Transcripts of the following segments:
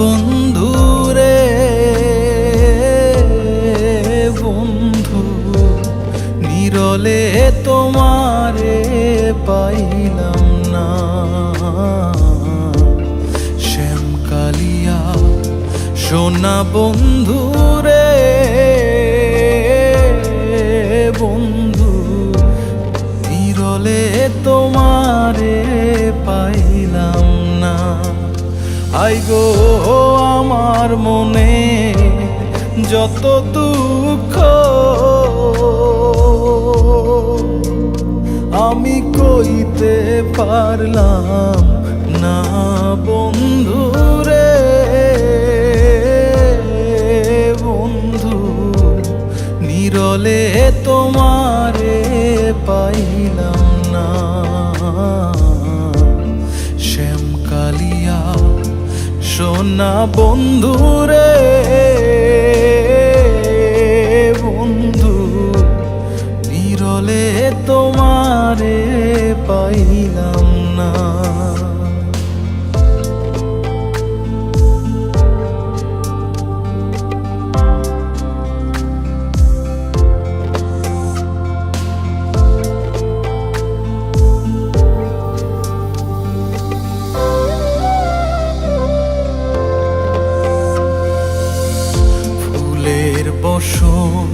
বন্ধুরে বন্ধু নিরলে তোমারে পাইলাম না। শ্যামকালিয়া সোনা বন্ধুরে বন্ধু নিরলে তোমার আই গো আমার মনে যত দুঃখ। আমি কইতে পারলাম সোনা বন্ধু রে বন্ধু। নিরলে তোমারে পাইলাম না। বসন,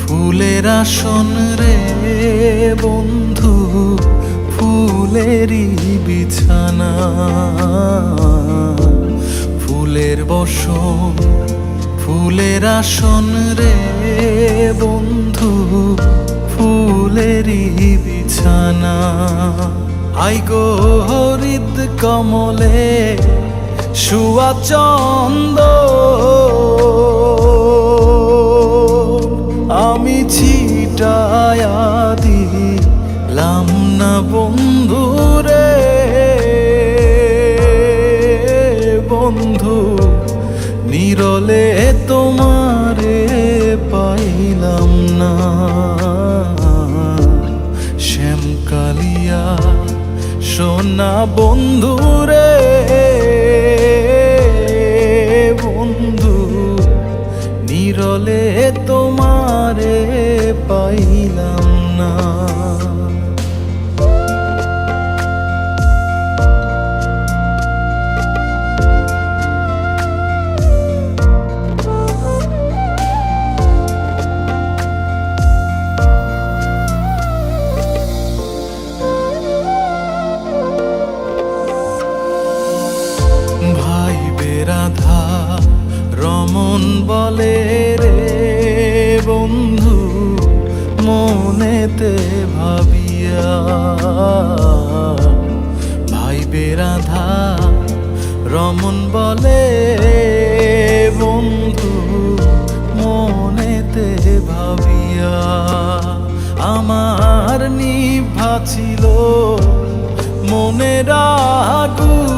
ফুলের আসন রে বন্ধু, ফুলেরই বিছানা। ফুলের বসন, ফুলের আসন রে বন্ধু, ফুলেরই বিছানা। আই গো হরিদ কমলে শুয়া চন্দ না বন্ধু নিরলে তোমারে পাইলাম না। শ্যামকালিয়া সোনা বন্ধু রমন বলে রে বন্ধু? মনেতে ভাবিয়া ভাই বেরাধা রমন বলে বন্ধু, মনেতে ভাবিয়া আমার নিভা ছিল। মনের আগুন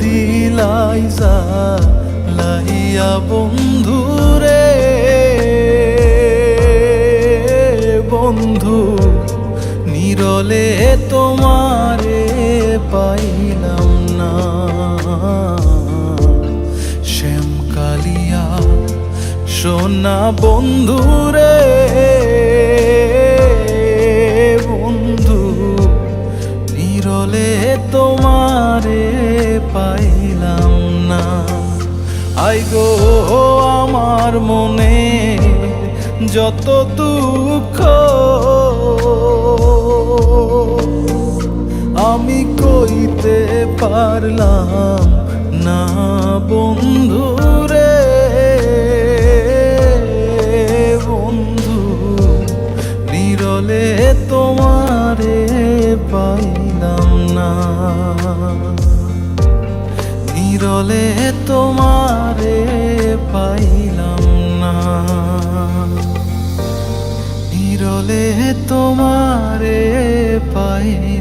দিলাই যা লাইয়া বন্ধু রে। বন্ধু নিরলে তোমারে পাইলাম না। শ্যাম কালিয়া সোনা বন্ধু আই গো আমার মনে যত দুঃখ। আমি কইতে পারলাম না বন্ধু রে, বন্ধু। নিরলে তোমারে পাইলাম না। নিরলে তোমারে পাইলাম না। নিরলে তোমারে না